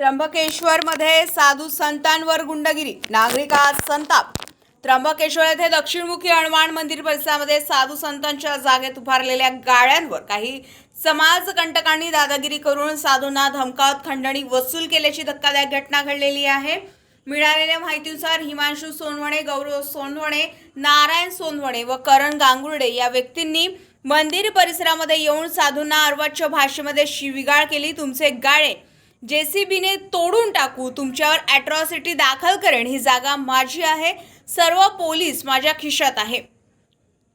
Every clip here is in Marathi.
त्र्यंबकेश्वरमध्ये साधू संतांवर गुंडगिरी. नागरिकात संताप. त्र्यंबकेश्वर येथे दक्षिणमुखी हनुमान मंदिर परिसरामध्ये साधू संतांच्या जागेत उभारलेल्या गाड्यांवर काही समाजकंटकांनी दादागिरी करून साधूंना धमकावत खंडणी वसूल केल्याची धक्कादायक घटना घडलेली आहे. मिळालेल्या माहितीनुसार हिमांशू सोनवणे गौरव सोनवणे नारायण सोनवणे व करण गांगुर्डे या व्यक्तींनी मंदिर परिसरामध्ये येऊन साधूंना अर्वाच्य भाषेमध्ये शिविगाळ केली. तुमचे गाळे जेसीबीने तोडून टाकू तुमच्यावर ॲट्रॉसिटी दाखल करेन ही जागा माझी आहे. सर्व पोलीस माझ्या खिशात आहे.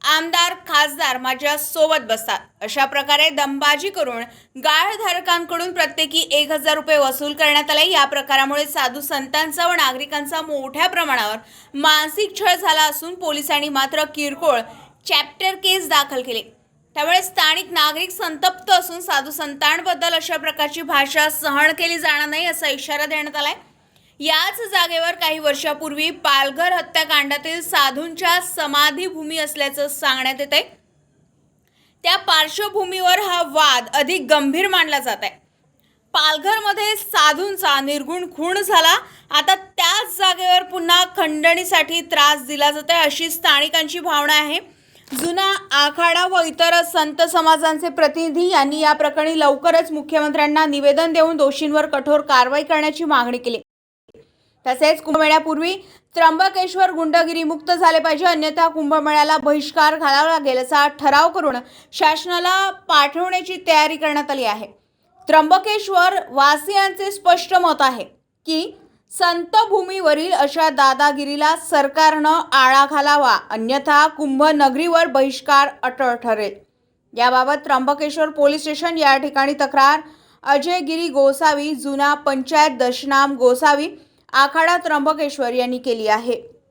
आमदार खासदार माझ्या सोबत बसतात. अशा प्रकारे दमबाजी करून गाळधारकांकडून प्रत्येकी एक हजार रुपये वसूल करण्यात आले. या प्रकारामुळे साधू संतांचा व नागरिकांचा मोठ्या प्रमाणावर मानसिक छळ झाला असून पोलिसांनी मात्र किरकोळ चॅप्टर केस दाखल केले. त्यामुळे स्थानिक नागरिक संतप्त असून साधू संतांबद्दल अशा प्रकारची भाषा सहन केली जाणार नाही असा इशारा देण्यात आलाय. याच जागेवर काही वर्षापूर्वी पालघर हत्याकांडातील साधूंच्या समाधीभूमी असल्याचं सांगण्यात येत आहे त्या पार्श्वभूमीवर हा वाद अधिक गंभीर मानला जात आहे. पालघरमध्ये साधूंचा निर्गुण खून झाला. आता त्याच जागेवर पुन्हा खंडणीसाठी त्रास दिला जात आहे अशी स्थानिकांची भावना आहे. जुना आखाडा व इतर संत समाजांचे प्रतिनिधी यांनी या प्रकरणी लवकरच मुख्यमंत्र्यांना निवेदन देऊन दोषींवर कठोर कारवाई करण्याची मागणी केली. तसेच कुंभमेळ्यापूर्वी त्र्यंबकेश्वर गुंडगिरी मुक्त झाले पाहिजे अन्यथा कुंभमेळ्याला बहिष्कार घालावा लागेल असा ठराव करून शासनाला पाठवण्याची तयारी करण्यात आली आहे. त्र्यंबकेश्वर वासियांचे स्पष्ट मत आहे की संतभूमीवरील अशा दादागिरीला सरकारनं आळा घालावा अन्यथा कुंभनगरीवर बहिष्कार अटळ ठरेल. याबाबत त्र्यंबकेश्वर पोलीस स्टेशन या ठिकाणी तक्रार. अजय गिरी गोसावी जुना पंचायत दशनाम गोसावी आखाडा त्र्यंबकेश्वर यांनी केली आहे.